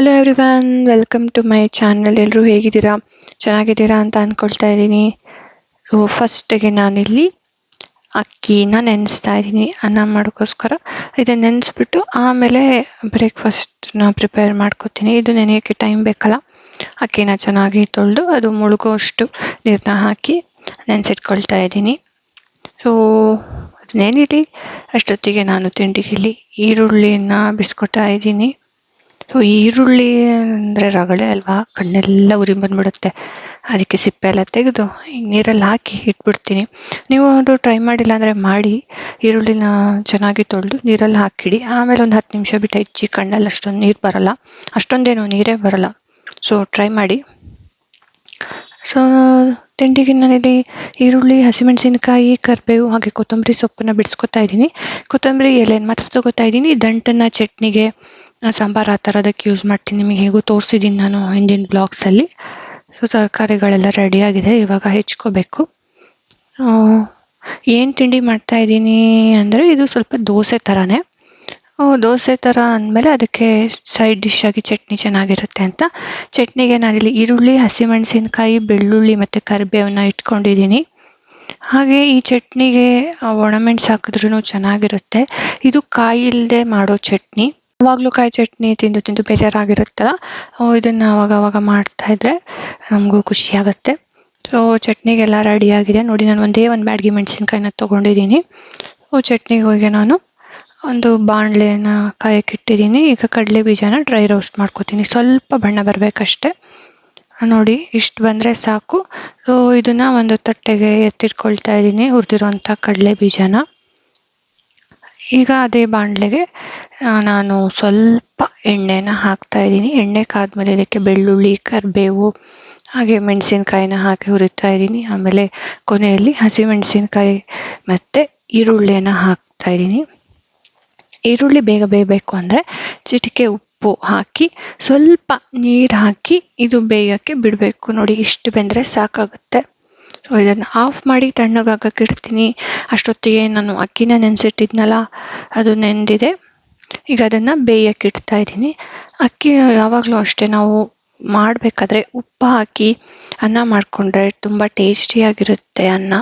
Hello everyone welcome to my channel ಎಲ್ಲರೂ ಹೇಗಿದ್ದೀರಾ? ಚೆನ್ನಾಗಿದ್ದೀರಾ ಅಂತ ಅಂದ್ಕೊಳ್ತಾ ಇದ್ದೀನಿ. ಸೊ ಫಸ್ಟಿಗೆ ನಾನಿಲ್ಲಿ ಅಕ್ಕಿನ ನೆನೆಸ್ತಾ ಇದ್ದೀನಿ. ಅನ್ನ ಮಾಡೋಕ್ಕೋಸ್ಕರ ಇದನ್ನು ನೆನೆಸ್ಬಿಟ್ಟು ಆಮೇಲೆ ಬ್ರೇಕ್ಫಾಸ್ಟ್ನ ಪ್ರಿಪೇರ್ ಮಾಡ್ಕೋತೀನಿ. ಇದು ನೆನೆಯೋಕ್ಕೆ ಟೈಮ್ ಬೇಕಲ್ಲ. ಅಕ್ಕಿನ ಚೆನ್ನಾಗಿ ತೊಳೆದು ಅದು ಮುಳುಗೋಷ್ಟು ನೀರನ್ನ ಹಾಕಿ ನೆನೆಸಿಟ್ಕೊಳ್ತಾ ಇದ್ದೀನಿ. ಸೊ ಅದನ್ನೇನಿರಲಿ ಅಷ್ಟೊತ್ತಿಗೆ ನಾನು ತಿಂಡಿಗೆ ಇಲ್ಲಿ ಈರುಳ್ಳಿನ ಇದ್ದೀನಿ. ಸೊ ಈರುಳ್ಳಿ ಅಂದರೆ ರಗಳೆ ಅಲ್ವಾ? ಕಣ್ಣೆಲ್ಲ ಉರಿ ಬಂದ್ಬಿಡುತ್ತೆ. ಅದಕ್ಕೆ ಸಿಪ್ಪೆ ಎಲ್ಲ ತೆಗೆದು ನೀರಲ್ಲಿ ಹಾಕಿ ಇಟ್ಬಿಡ್ತೀನಿ. ನೀವು ಅದು ಟ್ರೈ ಮಾಡಿಲ್ಲ ಅಂದರೆ ಮಾಡಿ. ಈರುಳ್ಳಿನ ಚೆನ್ನಾಗಿ ತೊಳೆದು ನೀರಲ್ಲಿ ಹಾಕಿಡಿ. ಆಮೇಲೆ ಒಂದು ಹತ್ತು ನಿಮಿಷ ಬಿಟ್ಟು ಹೆಚ್ಚಿ ಕಣ್ಣಲ್ಲಿ ಅಷ್ಟೊಂದು ನೀರು ಬರಲ್ಲ. ಅಷ್ಟೊಂದೇನು ನೀರೇ ಬರಲ್ಲ. ಸೊ ಟ್ರೈ ಮಾಡಿ. ಸೊ ತಿಂಡಿಗೆ ನಾನಿಲ್ಲಿ ಈರುಳ್ಳಿ, ಹಸಿಮೆಣಸಿನಕಾಯಿ, ಕರಿಬೇವು ಹಾಗೆ ಕೊತ್ತಂಬರಿ ಸೊಪ್ಪನ್ನ ಬಿಡಿಸ್ಕೊತಾ ಇದ್ದೀನಿ. ಕೊತ್ತಂಬರಿ ಎಲೆನ ಮಾತ್ರ ತಗೋತಾ ಇದ್ದೀನಿ. ದಂಟನ್ನು, ಚಟ್ನಿಗೆ ಸಾಂಬಾರು ಆ ಥರದಕ್ಕೆ ಯೂಸ್ ಮಾಡ್ತೀನಿ. ನಿಮಗೆ ಹೇಗೂ ತೋರಿಸಿದ್ದೀನಿ ನಾನು ಹಿಂದಿನ ಬ್ಲಾಗ್ಸಲ್ಲಿ ಸೊ ತರಕಾರಿಗಳೆಲ್ಲ ರೆಡಿಯಾಗಿದೆ ಇವಾಗ ಹೆಚ್ಕೋಬೇಕು. ಏನು ತಿಂಡಿ ಮಾಡ್ತಾ ಇದ್ದೀನಿ ಅಂದರೆ ಇದು ಸ್ವಲ್ಪ ದೋಸೆ ಥರನೇ ದೋಸೆ ಥರ ಅಂದಮೇಲೆ ಅದಕ್ಕೆ ಸೈಡ್ ಡಿಶ್ ಆಗಿ ಚಟ್ನಿ ಚೆನ್ನಾಗಿರುತ್ತೆ ಅಂತ. ಚಟ್ನಿಗೆ ನಾನಿಲ್ಲಿ ಈರುಳ್ಳಿ, ಹಸಿಮೆಣಸಿನಕಾಯಿ, ಬೆಳ್ಳುಳ್ಳಿ ಮತ್ತು ಕರಿಬೇವನ್ನ ಇಟ್ಕೊಂಡಿದ್ದೀನಿ. ಹಾಗೆ ಈ ಚಟ್ನಿಗೆ ಒಣಮೆಣಸು ಹಾಕಿದ್ರೂ ಚೆನ್ನಾಗಿರುತ್ತೆ. ಇದು ಕಾಯಿ ಇಲ್ಲದೆ ಮಾಡೋ ಚಟ್ನಿ. ಯಾವಾಗಲೂ ಕಾಯಿ ಚಟ್ನಿ ತಿಂದು ತಿಂದು ಬೇಜಾರಾಗಿರುತ್ತಲ್ಲ ಇದನ್ನು ಅವಾಗ ಮಾಡ್ತಾ ಇದ್ರೆ ನಮಗೂ ಖುಷಿ ಆಗುತ್ತೆ. ಸೊ ಚಟ್ನಿಗೆಲ್ಲ ರೆಡಿಯಾಗಿದೆ ನೋಡಿ, ನಾನು ಒಂದೇ ಒಂದು ಬ್ಯಾಡ್ಗೆ ಮೆಣಸಿನ್ಕಾಯಿನ ತೊಗೊಂಡಿದ್ದೀನಿ. ಚಟ್ನಿಗೆ ಹೋಗಿ ನಾನು ಒಂದು ಬಾಣಲೆನ ಕಾಯಕ್ಕೆ ಇಟ್ಟಿದ್ದೀನಿ. ಈಗ ಕಡಲೆ ಬೀಜನ ಡ್ರೈ ರೋಸ್ಟ್ ಮಾಡ್ಕೊತೀನಿ. ಸ್ವಲ್ಪ ಬಣ್ಣ ಬರಬೇಕಷ್ಟೆ. ನೋಡಿ, ಇಷ್ಟು ಬಂದರೆ ಸಾಕು. ಸೊ ಇದನ್ನು ಒಂದು ತಟ್ಟೆಗೆ ಎತ್ತಿಟ್ಕೊಳ್ತಾ ಇದ್ದೀನಿ ಹುರಿದಿರೋಂಥ ಕಡಲೆ ಬೀಜನ. ಈಗ ಅದೇ ಬಾಣಲೆಗೆ ನಾನು ಸ್ವಲ್ಪ ಎಣ್ಣೆನ ಹಾಕ್ತಾ ಇದ್ದೀನಿ. ಎಣ್ಣೆ ಕಾದ್ಮೇಲೆ ಇದಕ್ಕೆ ಬೆಳ್ಳುಳ್ಳಿ, ಕರಿಬೇವು, ಹಾಗೆ ಮೆಣಸಿನ್ಕಾಯಿನ ಹಾಕಿ ಹುರಿತಾ ಇದ್ದೀನಿ. ಆಮೇಲೆ ಕೊನೆಯಲ್ಲಿ ಹಸಿಮೆಣಸಿನ್ಕಾಯಿ ಮತ್ತು ಈರುಳ್ಳಿಯನ್ನು ಹಾಕ್ತಾ ಇದ್ದೀನಿ. ಈರುಳ್ಳಿ ಬೇಗ ಬೇಯಬೇಕು ಅಂದರೆ ಚಿಟಿಕೆ ಉಪ್ಪು ಹಾಕಿ, ಸ್ವಲ್ಪ ನೀರು ಹಾಕಿ ಇದು ಬೇಯೋಕ್ಕೆ ಬಿಡಬೇಕು. ನೋಡಿ, ಇಷ್ಟು ಬೆಂದರೆ ಸಾಕಾಗುತ್ತೆ. ಸೊ ಇದನ್ನು ಆಫ್ ಮಾಡಿ ತಣ್ಣಗಾಗಕ್ಕೆ ಇಡ್ತೀನಿ. ಅಷ್ಟೊತ್ತಿಗೆ ನಾನು ಅಕ್ಕಿನ ನೆನೆಸಿಟ್ಟಿದ್ನಲ್ಲ, ಅದು ನೆಂದಿದೆ. ಈಗ ಅದನ್ನು ಬೇಯಕ್ಕೆ ಇಡ್ತಾ ಇದ್ದೀನಿ. ಅಕ್ಕಿ ಯಾವಾಗಲೂ ಅಷ್ಟೇ, ನಾವು ಮಾಡಬೇಕಾದ್ರೆ ಉಪ್ಪು ಹಾಕಿ ಅನ್ನ ಮಾಡಿಕೊಂಡ್ರೆ ತುಂಬ ಟೇಸ್ಟಿಯಾಗಿರುತ್ತೆ ಅನ್ನ.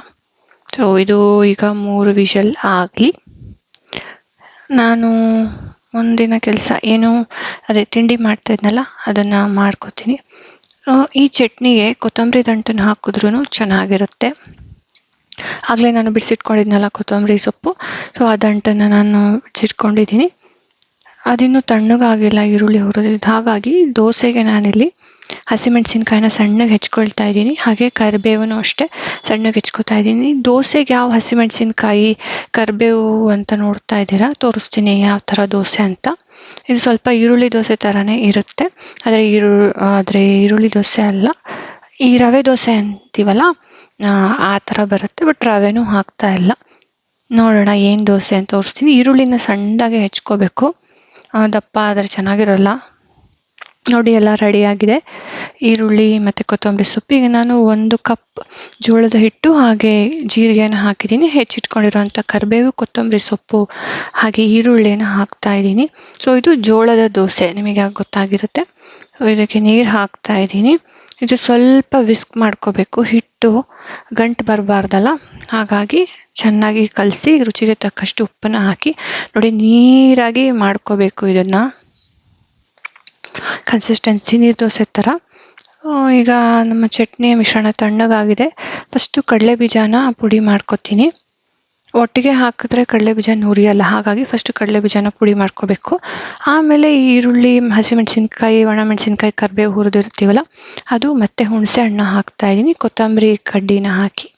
ಸೊ ಇದು ಈಗ ಮೂರು ವಿಷಲ್ ಆಗಲಿ. ನಾನು ಮುಂದಿನ ಕೆಲಸ ಏನು, ಅದೇ ತಿಂಡಿ ಮಾಡ್ತಾ ಇದ್ನಲ್ಲ, ಅದನ್ನು ಮಾಡ್ಕೋತೀನಿ. ಈ ಚಟ್ನಿಗೆ ಕೊತ್ತಂಬರಿ ದಂಟನ್ನು ಹಾಕಿದ್ರೂ ಚೆನ್ನಾಗಿರುತ್ತೆ. ಆಗಲೇ ನಾನು ಬಿಡಿಸಿಟ್ಕೊಂಡಿದ್ನಲ್ಲ ಕೊತ್ತಂಬರಿ ಸೊಪ್ಪು. ಸೊ ಆ ದಂಟನ್ನು ನಾನು ಬಿಡಿಸಿಟ್ಕೊಂಡಿದ್ದೀನಿ. ಅದಿನ್ನೂ ತಣ್ಣಗಾಗಿಲ್ಲ ಈರುಳ್ಳಿ ಹುರಿದಿದ್ದು. ಹಾಗಾಗಿ ದೋಸೆಗೆ ನಾನಿಲ್ಲಿ ಹಸಿಮೆಣಸಿನ್ಕಾಯಿನ ಸಣ್ಣಗೆ ಹೆಚ್ಕೊಳ್ತಾ ಇದ್ದೀನಿ. ಹಾಗೆ ಕರಿಬೇವನ್ನು ಅಷ್ಟೇ ಸಣ್ಣಗೆ ಹೆಚ್ಕೊತಾ ಇದ್ದೀನಿ. ದೋಸೆಗೆ ಯಾವ ಹಸಿಮೆಣಸಿನ್ಕಾಯಿ, ಕರಿಬೇವು ಅಂತ ನೋಡ್ತಾ ಇದ್ದೀರಾ? ತೋರಿಸ್ತೀನಿ ಯಾವ ಥರ ದೋಸೆ ಅಂತ. ಇದು ಸ್ವಲ್ಪ ಈರುಳ್ಳಿ ದೋಸೆ ಥರನೇ ಇರುತ್ತೆ. ಆದರೆ ಈರು, ಆದರೆ ಈರುಳ್ಳಿ ದೋಸೆ ಅಲ್ಲ. ಈ ರವೆ ದೋಸೆ ಅಂತೀವಲ್ಲ, ಆ ಥರ ಬರುತ್ತೆ, ಬಟ್ ರವೆನೂ ಹಾಕ್ತಾ ಇಲ್ಲ. ನೋಡೋಣ ಏನು ದೋಸೆ ಅಂತ ತೋರಿಸ್ತೀನಿ. ಈರುಳ್ಳಿನ ಸಣ್ಣದಾಗೆ ಹೆಚ್ಕೋಬೇಕು. ದಪ್ಪ ಆದರೆ ಚೆನ್ನಾಗಿರಲ್ಲ. ನೋಡಿ, ಎಲ್ಲ ರೆಡಿಯಾಗಿದೆ ಈರುಳ್ಳಿ ಮತ್ತು ಕೊತ್ತಂಬರಿ ಸೊಪ್ಪಿಗೆ ನಾನು ಒಂದು ಕಪ್ ಜೋಳದ ಹಿಟ್ಟು ಹಾಗೆ ಜೀರಿಗೆಯನ್ನು ಹಾಕಿದ್ದೀನಿ. ಹೆಚ್ಚಿಟ್ಕೊಂಡಿರುವಂಥ ಕರಿಬೇವು, ಕೊತ್ತಂಬರಿ ಸೊಪ್ಪು, ಹಾಗೆ ಈರುಳ್ಳಿಯನ್ನು ಹಾಕ್ತಾ ಇದ್ದೀನಿ. ಸೊ ಇದು ಜೋಳದ ದೋಸೆ. ನಿಮಗೆ ಗೊತ್ತಾಗಿರುತ್ತೆ. ಇದಕ್ಕೆ ನೀರು ಹಾಕ್ತಾ ಇದ್ದೀನಿ. ಇದು ಸ್ವಲ್ಪ ವಿಸ್ಕ್ ಮಾಡ್ಕೋಬೇಕು. ಹಿಟ್ಟು ಗಂಟು ಬರಬಾರ್ದಲ್ಲ? ಹಾಗಾಗಿ ಚೆನ್ನಾಗಿ ಕಲಸಿ ರುಚಿಗೆ ತಕ್ಕಷ್ಟು ಉಪ್ಪನ್ನು ಹಾಕಿ ನೋಡಿ, ನೀರಾಗಿ ಮಾಡ್ಕೋಬೇಕು ಇದನ್ನು. ಕನ್ಸಿಸ್ಟೆನ್ಸಿ ನೀರು ದೋಸೆ ಥರ ಈಗ ನಮ್ಮ ಚಟ್ನಿಯ ಮಿಶ್ರಣ ತಣ್ಣಗಾಗಿದೆ. ಫಸ್ಟು ಕಡಲೆ ಬೀಜನ ಪುಡಿ ಮಾಡ್ಕೊತೀನಿ. ಒಟ್ಟಿಗೆ ಹಾಕಿದ್ರೆ ಕಡಲೆ ಬೀಜ ನುರಿಯಲ್ಲ, ಹಾಗಾಗಿ ಫಸ್ಟು ಕಡಲೆ ಬೀಜನ ಪುಡಿ ಮಾಡ್ಕೋಬೇಕು. ಆಮೇಲೆ ಈರುಳ್ಳಿ, ಹಸಿಮೆಣಸಿನ್ಕಾಯಿ, ಒಣಮೆಣಸಿನ್ಕಾಯಿ, ಕರಿಬೇವು ಹುರಿದಿರ್ತೀವಲ್ಲ ಅದು ಮತ್ತೆ ಹುಣಸೆ ಹಣ್ಣು ಹಾಕ್ತಾ ಇದ್ದೀನಿ. ಕೊತ್ತಂಬರಿ ಕಡ್ಡಿನ ಹಾಕಿ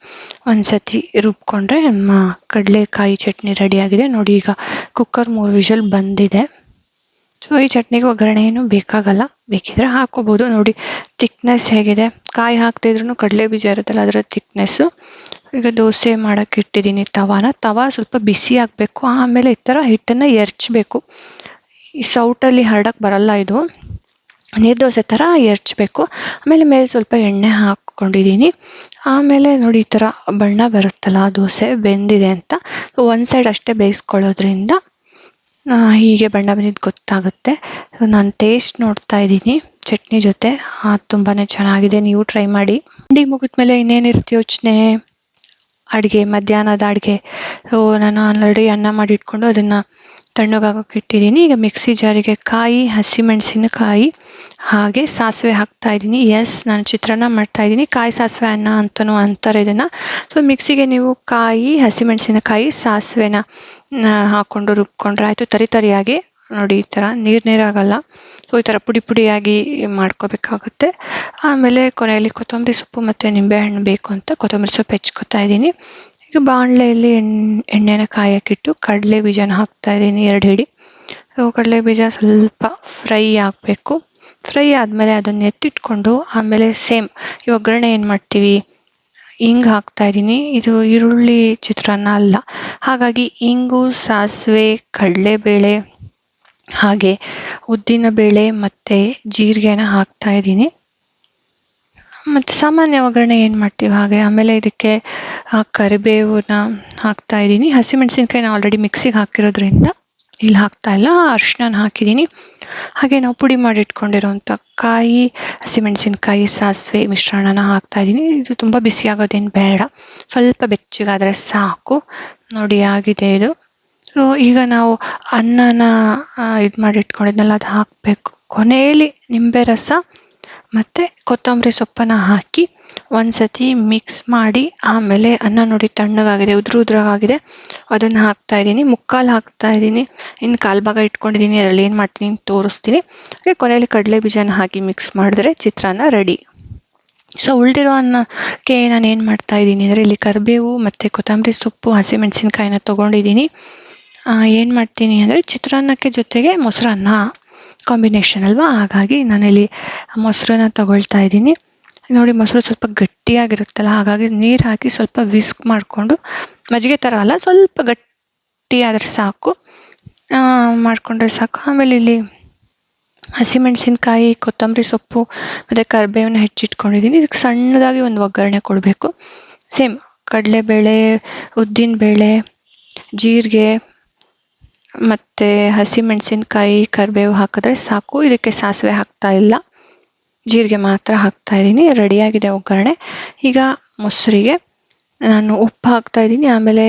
ಒಂದ್ಸತಿ ರುಬ್ಕೊಂಡ್ರೆ ನಮ್ಮ ಕಡಲೆಕಾಯಿ ಚಟ್ನಿ ರೆಡಿಯಾಗಿದೆ ನೋಡಿ ಈಗ ಕುಕ್ಕರ್ ಮೂರು ವಿಷಲ್ ಬಂದಿದೆ. ಸೊ ಈ ಚಟ್ನಿಗೆ ಒಗ್ಗರಣೆ ಏನು ಬೇಕಾಗಲ್ಲ. ಬೇಕಿದ್ರೆ ಹಾಕೋಬೋದು. ನೋಡಿ ತಿಕ್ನೆಸ್ ಹೇಗಿದೆ. ಕಾಯಿ ಹಾಕ್ತಿದ್ರು ಕಡಲೆ ಬೀಜ ಇರುತ್ತಲ್ಲ, ಅದರ ತಿಕ್ನೆಸ್ಸು ಈಗ ದೋಸೆ ಮಾಡೋಕ್ಕೆ ಇಟ್ಟಿದ್ದೀನಿ ತವಾನ. ತವ ಸ್ವಲ್ಪ ಬಿಸಿ ಆಗಬೇಕು. ಆಮೇಲೆ ಈ ಥರ ಹಿಟ್ಟನ್ನು ಎರ್ಚಬೇಕು. ಈ ಸೌಟಲ್ಲಿ ಹರಡಕ್ಕೆ ಬರಲ್ಲ ಇದು. ನೀರು ದೋಸೆ ಥರ ಎರ್ಚಬೇಕು. ಆಮೇಲೆ ಮೇಲೆ ಸ್ವಲ್ಪ ಎಣ್ಣೆ ಹಾಕ್ಕೊಂಡಿದ್ದೀನಿ. ಆಮೇಲೆ ನೋಡಿ, ಈ ಥರ ಬಣ್ಣ ಬರುತ್ತಲ್ಲ, ದೋಸೆ ಬೆಂದಿದೆ ಅಂತ. ಒಂದು ಸೈಡ್ ಅಷ್ಟೇ ಬೇಯಿಸ್ಕೊಳ್ಳೋದ್ರಿಂದ ಹೀಗೆ ಬಣ್ಣ ಬಂದಿದ್ದು ಗೊತ್ತಾಗುತ್ತೆ. ಸೊ ನಾನು ಟೇಸ್ಟ್ ನೋಡ್ತಾ ಇದ್ದೀನಿ ಚಟ್ನಿ ಜೊತೆ. ತುಂಬಾ ಚೆನ್ನಾಗಿದೆ. ನೀವು ಟ್ರೈ ಮಾಡಿ. ತಿಂಡಿ ಮುಗಿದ್ಮೇಲೆ ಇನ್ನೇನಿರುತ್ತೆ ಯೋಚನೆ? ಅಡುಗೆ, ಮಧ್ಯಾಹ್ನದ ಅಡುಗೆ. ಸೊ ನಾನು ಆಲ್ರೆಡಿ ಅನ್ನ ಮಾಡಿ ಇಟ್ಕೊಂಡು ಅದನ್ನು ತಣ್ಣಗಾಗೋಕೆ ಇಟ್ಟಿದ್ದೀನಿ. ಈಗ ಮಿಕ್ಸಿ ಜಾರಿಗೆ ಕಾಯಿ ಹಸಿಮೆಣಸಿನಕಾಯಿ ಹಾಗೆ ಸಾಸಿವೆ ಹಾಕ್ತಾ ಇದ್ದೀನಿ. ಎಸ್ ನಾನು ಚಿತ್ರಾನ್ನ ಮಾಡ್ತಾ ಇದ್ದೀನಿ. ಕಾಯಿ ಸಾಸಿವೆ ಅನ್ನ ಅಂತಲೂ ಅಂತಾರೆ ಇದನ್ನು. ಸೊ ಮಿಕ್ಸಿಗೆ ನೀವು ಕಾಯಿ ಹಸಿಮೆಣಸಿನಕಾಯಿ ಸಾಸಿವೆನ ಹಾಕ್ಕೊಂಡು ರುಬ್ಕೊಂಡ್ರೆ ಆಯಿತು. ತರಿ ತರಿಯಾಗಿ, ನೋಡಿ, ಈ ಥರ. ನೀರು ನೀರಾಗಲ್ಲ ಸೊ ಈ ಥರ ಪುಡಿ ಪುಡಿಯಾಗಿ ಮಾಡ್ಕೋಬೇಕಾಗುತ್ತೆ. ಆಮೇಲೆ ಕೊನೆಯಲ್ಲಿ ಕೊತ್ತಂಬರಿ ಸೊಪ್ಪು ಮತ್ತು ನಿಂಬೆಹಣ್ಣು ಬೇಕು ಅಂತ. ಕೊತ್ತಂಬರಿ ಸೊಪ್ಪು ಹೆಚ್ಕೊತಾ ಇದ್ದೀನಿ. ಈಗ ಬಾಣಲೆಯಲ್ಲಿ ಎಣ್ಣೆ ಎಣ್ಣೆನ ಕಾಯಕ್ಕಿಟ್ಟು ಕಡಲೆ ಬೀಜನ ಹಾಕ್ತಾ ಇದ್ದೀನಿ ಎರಡು ಹಿಡಿ. ಸೊ, ಕಡಲೆ ಬೀಜ ಸ್ವಲ್ಪ ಫ್ರೈ ಆಗಬೇಕು. ಫ್ರೈ ಆದಮೇಲೆ ಅದನ್ನು ಎತ್ತಿಟ್ಕೊಂಡು ಆಮೇಲೆ ಸೇಮ್ ಈ ಒಗ್ಗರಣೆ ಏನು ಮಾಡ್ತೀವಿ? ಹಿಂಗ್ ಹಾಕ್ತಾ ಇದ್ದೀನಿ. ಇದು ಈರುಳ್ಳಿ ಚಿತ್ರಾನ್ನ ಅಲ್ಲ. ಹಾಗಾಗಿ ಇಂಗು, ಸಾಸಿವೆ, ಕಡಲೆಬೇಳೆ ಹಾಗೆ ಉದ್ದಿನ ಬೇಳೆ ಮತ್ತು ಜೀರಿಗೆನ ಹಾಕ್ತಾ ಇದ್ದೀನಿ. ಮತ್ತು ಸಾಮಾನ್ಯ ಒಗ್ಗರಣೆ ಏನು ಮಾಡ್ತೀವಿ? ಹಾಗೆ ಆಮೇಲೆ ಇದಕ್ಕೆ ಕರಿಬೇವನ್ನ ಹಾಕ್ತಾ ಇದ್ದೀನಿ. ಹಸಿಮೆಣಸಿನ್ಕಾಯಿ ನಾನು ಆಲ್ರೆಡಿ ಮಿಕ್ಸಿಗೆ ಹಾಕಿರೋದ್ರಿಂದ ಇಲ್ಲಿ ಹಾಕ್ತಾ ಇಲ್ಲ. ಅರಿಶಿನ ಹಾಕಿದ್ದೀನಿ. ಹಾಗೆ ನಾವು ಪುಡಿ ಮಾಡಿ ಇಟ್ಕೊಂಡಿರೋಂಥ ಕಾಯಿ, ಹಸಿಮೆಣಸಿನ್ಕಾಯಿ, ಸಾಸಿವೆ ಮಿಶ್ರಣನ ಹಾಕ್ತಾ ಇದ್ದೀನಿ. ಇದು ತುಂಬ ಬಿಸಿ ಆಗೋದೇನು ಬೇಡ. ಸ್ವಲ್ಪ ಬೆಚ್ಚಗಾದರೆ ಸಾಕು. ನೋಡಿ, ಆಗಿದೆ ಇದು. ಸೊ ಈಗ ನಾವು ಅನ್ನನ ಇದು ಮಾಡಿ ಇಟ್ಕೊಂಡಿದ್ನಲ್ಲ, ಅದು ಹಾಕಬೇಕು. ಕೊನೆಯಲ್ಲಿ ನಿಂಬೆ ರಸ. ಮತ್ತು ಕೊತ್ತಂಬರಿ ಸೊಪ್ಪನ್ನು ಹಾಕಿ ಒಂದ್ಸತಿ ಮಿಕ್ಸ್ ಮಾಡಿ, ಆಮೇಲೆ ಅನ್ನ ನೋಡಿ ತಣ್ಣಗಾಗಿದೆ, ಉದುರು ಉದುರಾಗಿದೆ ಅದನ್ನು ಹಾಕ್ತಾ ಇದ್ದೀನಿ. ಮುಕ್ಕಾಲು ಹಾಕ್ತಾ ಇದ್ದೀನಿ. ಇನ್ನು ಕಾಲು ಭಾಗ ಇಟ್ಕೊಂಡಿದ್ದೀನಿ. ಅದರಲ್ಲಿ ಏನು ಮಾಡ್ತೀನಿ ತೋರಿಸ್ತೀನಿ. ಹಾಗೆ ಕೊನೆಯಲ್ಲಿ ಕಡಲೆ ಬೀಜನ ಹಾಕಿ ಮಿಕ್ಸ್ ಮಾಡಿದ್ರೆ ಚಿತ್ರಾನ್ನ ರೆಡಿ ಸೊ ಉಳಿದಿರೋ ಅನ್ನಕ್ಕೆ ನಾನು ಏನು ಮಾಡ್ತಾ ಇದ್ದೀನಿ ಅಂದರೆ ಇಲ್ಲಿ ಕರಿಬೇವು ಮತ್ತು ಕೊತ್ತಂಬರಿ ಸೊಪ್ಪು, ಹಸಿಮೆಣಸಿನ್ಕಾಯಿನ ತೊಗೊಂಡಿದ್ದೀನಿ. ಏನು ಮಾಡ್ತೀನಿ ಅಂದರೆ ಚಿತ್ರಾನ್ನಕ್ಕೆ ಜೊತೆಗೆ ಮೊಸರನ್ನ ಕಾಂಬಿನೇಷನ್ ಅಲ್ವಾ? ಹಾಗಾಗಿ ನಾನಿಲ್ಲಿ ಮೊಸರನ್ನ ತಗೊಳ್ತಾ ಇದ್ದೀನಿ. ನೋಡಿ, ಮೊಸರು ಸ್ವಲ್ಪ ಗಟ್ಟಿಯಾಗಿರುತ್ತಲ್ಲ, ಹಾಗಾಗಿ ನೀರು ಹಾಕಿ ಸ್ವಲ್ಪ ವಿಸ್ಕ್ ಮಾಡಿಕೊಂಡು, ಮಜ್ಜಿಗೆ ಥರ ಅಲ್ಲ, ಸ್ವಲ್ಪ ಗಟ್ಟಿಯಾದರೆ ಸಾಕು. ಮಾಡಿಕೊಂಡ್ರೆ ಸಾಕು. ಆಮೇಲೆ ಇಲ್ಲಿ ಹಸಿಮೆಣಸಿನ್ಕಾಯಿ, ಕೊತ್ತಂಬರಿ ಸೊಪ್ಪು, ಮತ್ತು ಕರಿಬೇವನ್ನ ಹೆಚ್ಚಿಟ್ಕೊಂಡಿದ್ದೀನಿ. ಇದಕ್ಕೆ ಸಣ್ಣದಾಗಿ ಒಂದು ಒಗ್ಗರಣೆ ಕೊಡಬೇಕು. ಸೇಮ್ ಕಡಲೆಬೇಳೆ, ಉದ್ದಿನಬೇಳೆ, ಜೀರಿಗೆ ಮತ್ತು ಹಸಿಮೆಣಸಿನ್ಕಾಯಿ ಕರಿಬೇವು ಹಾಕಿದ್ರೆ ಸಾಕು. ಇದಕ್ಕೆ ಸಾಸಿವೆ ಹಾಕ್ತಾ ಇಲ್ಲ. ಜೀರಿಗೆ ಮಾತ್ರ ಹಾಕ್ತಾ ಇದ್ದೀನಿ. ರೆಡಿಯಾಗಿದೆ ಒಗ್ಗರಣೆ. ಈಗ ಮೊಸರಿಗೆ ನಾನು ಉಪ್ಪು ಹಾಕ್ತಾ ಇದ್ದೀನಿ. ಆಮೇಲೆ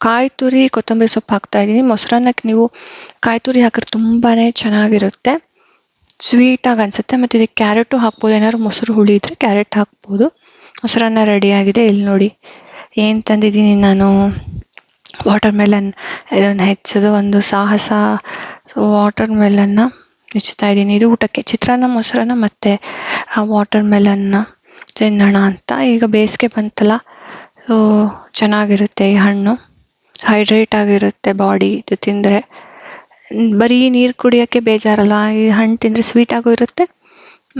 ಕಾಯಿ ತುರಿ, ಕೊತ್ತಂಬರಿ ಸೊಪ್ಪು ಹಾಕ್ತಾ ಇದ್ದೀನಿ. ಮೊಸರನ್ನಕ್ಕೆ ನೀವು ಕಾಯಿ ತುರಿ ಹಾಕಿದ್ರೆ ತುಂಬಾ ಚೆನ್ನಾಗಿರುತ್ತೆ. ಸ್ವೀಟಾಗಿ ಅನಿಸುತ್ತೆ. ಮತ್ತು ಇದಕ್ಕೆ ಕ್ಯಾರೆಟು ಹಾಕ್ಬೋದು. ಏನಾದ್ರು ಮೊಸರು ಹುಳಿ ಇದ್ದರೆ ಕ್ಯಾರೆಟ್ ಹಾಕ್ಬೋದು. ಮೊಸರನ್ನ ರೆಡಿಯಾಗಿದೆ. ಇಲ್ಲಿ ನೋಡಿ ಏನು ತಂದಿದ್ದೀನಿ ನಾನು. ವಾಟರ್ ಮೆಲನ್ ಇದನ್ನು ಹೆಚ್ಚೋದು ಒಂದು ಸಾಹಸ ವಾಟರ್ ಮೆಲನ್ನ ಹೆಚ್ಚುತ್ತಾ ಇದ್ದೀನಿ. ಇದು ಊಟಕ್ಕೆ ಚಿತ್ರಾನ್ನ, ಮೊಸರನ್ನ ಮತ್ತು ವಾಟರ್ ಮೆಲನ್ನ ತಿನ್ನೋಣ ಅಂತ. ಈಗ ಬೇಸಿಗೆ ಬಂತಲ್ಲ ಸೊ ಚೆನ್ನಾಗಿರುತ್ತೆ ಈ ಹಣ್ಣು. ಹೈಡ್ರೇಟ್ ಆಗಿರುತ್ತೆ ಬಾಡಿ ಇದು ತಿಂದರೆ. ಬರೀ ನೀರು ಕುಡಿಯೋಕ್ಕೆ ಬೇಜಾರಲ್ಲ, ಈ ಹಣ್ಣು ತಿಂದರೆ ಸ್ವೀಟಾಗೂ ಇರುತ್ತೆ,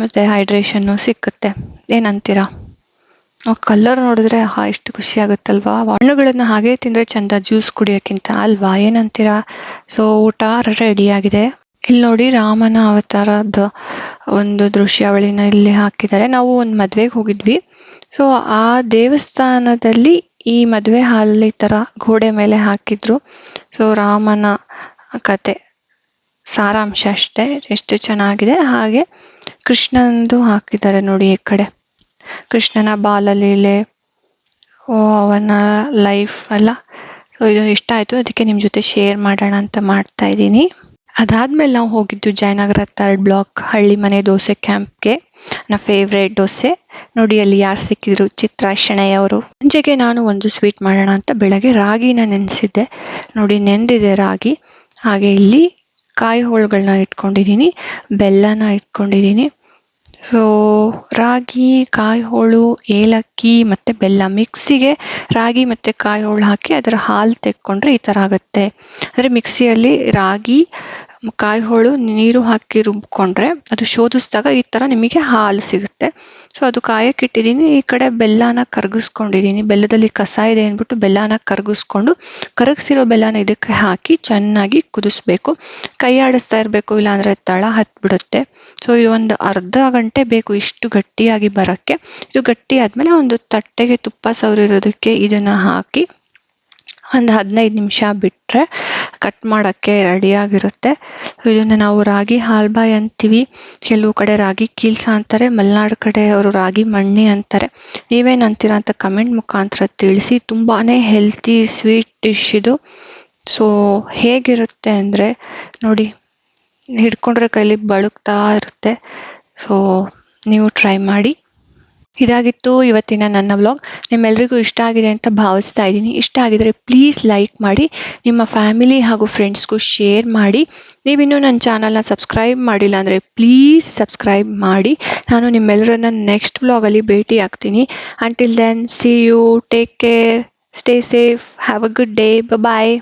ಮತ್ತು ಹೈಡ್ರೇಷನ್ನು ಸಿಕ್ಕುತ್ತೆ. ಏನಂತೀರಾ? ಕಲರ್ ನೋಡಿದ್ರೆ, ಹಾ ಎಷ್ಟು ಖುಷಿ ಆಗುತ್ತಲ್ವಾ? ಹಣ್ಣುಗಳನ್ನು ಹಾಗೆ ತಿಂದರೆ ಚಂದ ಜ್ಯೂಸ್ ಕುಡಿಯೋಕ್ಕಿಂತ ಅಲ್ವಾ? ಏನಂತೀರಾ? ಸೊ ಊಟ ರೆಡಿ ಆಗಿದೆ. ಇಲ್ಲಿ ನೋಡಿ ರಾಮನ ಅವತಾರದ ಒಂದು ದೃಶ್ಯಾವಳಿನ ಇಲ್ಲಿ ಹಾಕಿದ್ದಾರೆ. ನಾವು ಒಂದು ಮದ್ವೆಗೆ ಹೋಗಿದ್ವಿ. ಸೊ ಆ ದೇವಸ್ಥಾನದಲ್ಲಿ ಈ ಮದುವೆ ಹಾಲ್ ಈ ಥರ ಗೋಡೆ ಮೇಲೆ ಹಾಕಿದ್ರು. ಸೊ ರಾಮನ ಕತೆ, ಸಾರಾಂಶ ಅಷ್ಟೇ. ಎಷ್ಟು ಚೆನ್ನಾಗಿದೆ. ಹಾಗೆ ಕೃಷ್ಣಂದು ಹಾಕಿದ್ದಾರೆ ನೋಡಿ ಈ ಕಡೆ. ಕೃಷ್ಣನ ಬಾಲಲೀಲೆ, ಓ, ಅವನ ಲೈಫ್ ಅಲ್ಲ. ಸೊ ಇದು ಇಷ್ಟ ಆಯಿತು. ಅದಕ್ಕೆ ನಿಮ್ಮ ಜೊತೆ ಶೇರ್ ಮಾಡೋಣ ಅಂತ ಮಾಡ್ತಾ ಇದ್ದೀನಿ. ಅದಾದ್ಮೇಲೆ ನಾವು ಹೋಗಿದ್ದು ಜಯನಗರ ಥರ್ಡ್ ಬ್ಲಾಕ್ ಹಳ್ಳಿ ಮನೆ ದೋಸೆ ಕ್ಯಾಂಪ್ಗೆ ನನ್ನ ಫೇವ್ರೇಟ್ ದೋಸೆ. ನೋಡಿ, ಅಲ್ಲಿ ಯಾರು ಸಿಕ್ಕಿದ್ರು? ಚಿತ್ರ ಅವರು. ಸಂಜೆಗೆ ನಾನು ಒಂದು ಸ್ವೀಟ್ ಮಾಡೋಣ ಅಂತ ಬೆಳಗ್ಗೆ ರಾಗಿನ ನೆನೆಸಿದ್ದೆ. ನೋಡಿ ನೆಂದಿದೆ ರಾಗಿ. ಹಾಗೆ ಇಲ್ಲಿ ಕಾಯಿ ಹೋಳುಗಳನ್ನ ಇಟ್ಕೊಂಡಿದ್ದೀನಿ. ಬೆಲ್ಲನ ಇಟ್ಕೊಂಡಿದ್ದೀನಿ. ಸೊ ರಾಗಿ ಕಾಯಿ ಹೋಳು ಏಲಕ್ಕಿ ಮತ್ತು ಬೆಲ್ಲ. ಮಿಕ್ಸಿಗೆ ರಾಗಿ ಮತ್ತು ಕಾಯಿ ಹೋಳು ಹಾಕಿ ಅದರ ಹಾಲು ತೆಕ್ಕೊಂಡ್ರೆ ಈ ಥರ ಆಗುತ್ತೆ. ಅಂದರೆ ಮಿಕ್ಸಿಯಲ್ಲಿ ರಾಗಿ ಕಾಯಿ ಹೋಳು ನೀರು ಹಾಕಿ ರುಬ್ಕೊಂಡ್ರೆ ಅದು ಶೋಧಿಸಿದಾಗ ಈ ಥರ ನಿಮಗೆ ಹಾಲು ಸಿಗುತ್ತೆ. ಸೊ ಅದು ಕಾಯಕ್ಕೆ ಇಟ್ಟಿದ್ದೀನಿ. ಈ ಕಡೆ ಬೆಲ್ಲನ ಕರಗಿಸ್ಕೊಂಡಿದ್ದೀನಿ. ಬೆಲ್ಲದಲ್ಲಿ ಕಸ ಇದೆ ಅಂದ್ಬಿಟ್ಟು ಬೆಲ್ಲನ ಕರಗಿಸ್ಕೊಂಡು ಕರಗಿಸಿರೋ ಬೆಲ್ಲನ ಇದಕ್ಕೆ ಹಾಕಿ ಚೆನ್ನಾಗಿ ಕುದಿಸ್ಬೇಕು. ಕೈ ಆಡಿಸ್ತಾ ಇರಬೇಕು, ಇಲ್ಲಾಂದರೆ ತಳ ಹತ್ಬಿಡುತ್ತೆ. ಸೊ ಇದು ಒಂದು ಅರ್ಧ ಗಂಟೆ ಬೇಕು ಇಷ್ಟು ಗಟ್ಟಿಯಾಗಿ ಬರೋಕ್ಕೆ. ಇದು ಗಟ್ಟಿ ಆದಮೇಲೆ ಒಂದು ತಟ್ಟೆಗೆ ತುಪ್ಪ ಸವರಿರೋದಕ್ಕೆ ಇದನ್ನು ಹಾಕಿ ಒಂದು ಹದಿನೈದು ನಿಮಿಷ ಬಿಟ್ಟರೆ ಕಟ್ ಮಾಡೋಕ್ಕೆ ರೆಡಿಯಾಗಿರುತ್ತೆ. ಇದನ್ನು ನಾವು ರಾಗಿ, ಹಾಲ್ಬಾಯ್ ಅಂತೀವಿ. ಕೆಲವು ಕಡೆ ರಾಗಿ ಕೀಲ್ಸ ಅಂತಾರೆ, ಮಲೆನಾಡು ಕಡೆ ಅವರು ರಾಗಿ ಮಣ್ಣಿ ಅಂತಾರೆ. ನೀವೇನು ಅಂತೀರಾ ಅಂತ ಕಮೆಂಟ್ ಮುಖಾಂತರ ತಿಳಿಸಿ. ತುಂಬಾ ಹೆಲ್ತಿ ಸ್ವೀಟ್ ಡಿಶ್ ಇದು. ಸೊ ಹೇಗಿರುತ್ತೆ ಅಂದರೆ ನೋಡಿ ಹಿಡ್ಕೊಂಡ್ರೆ ಕೈಲಿ ಬಳುಕ್ತಾ ಇರುತ್ತೆ. ಸೊ ನೀವು ಟ್ರೈ ಮಾಡಿ. ಇದಾಗಿತ್ತು ಇವತ್ತಿನ ನನ್ನ ವ್ಲಾಗ್ ನಿಮ್ಮೆಲ್ರಿಗೂ ಇಷ್ಟ ಆಗಿದೆ ಅಂತ ಭಾವಿಸ್ತಾ ಇದ್ದೀನಿ. ಇಷ್ಟ ಆಗಿದರೆ ಪ್ಲೀಸ್ ಲೈಕ್ ಮಾಡಿ. ನಿಮ್ಮ ಫ್ಯಾಮಿಲಿ ಹಾಗೂ ಫ್ರೆಂಡ್ಸ್ಗೂ ಶೇರ್ ಮಾಡಿ. ನೀವಿನ್ನೂ ನನ್ನ ಚಾನಲ್ನ ಸಬ್ಸ್ಕ್ರೈಬ್ ಮಾಡಿಲ್ಲ ಅಂದರೆ ಪ್ಲೀಸ್ ಸಬ್ಸ್ಕ್ರೈಬ್ ಮಾಡಿ. ನಾನು ನಿಮ್ಮೆಲ್ಲರನ್ನ ನೆಕ್ಸ್ಟ್ ವ್ಲಾಗಲ್ಲಿ ಭೇಟಿ ಆಗ್ತೀನಿ. Until then see you take care stay safe have a good day bye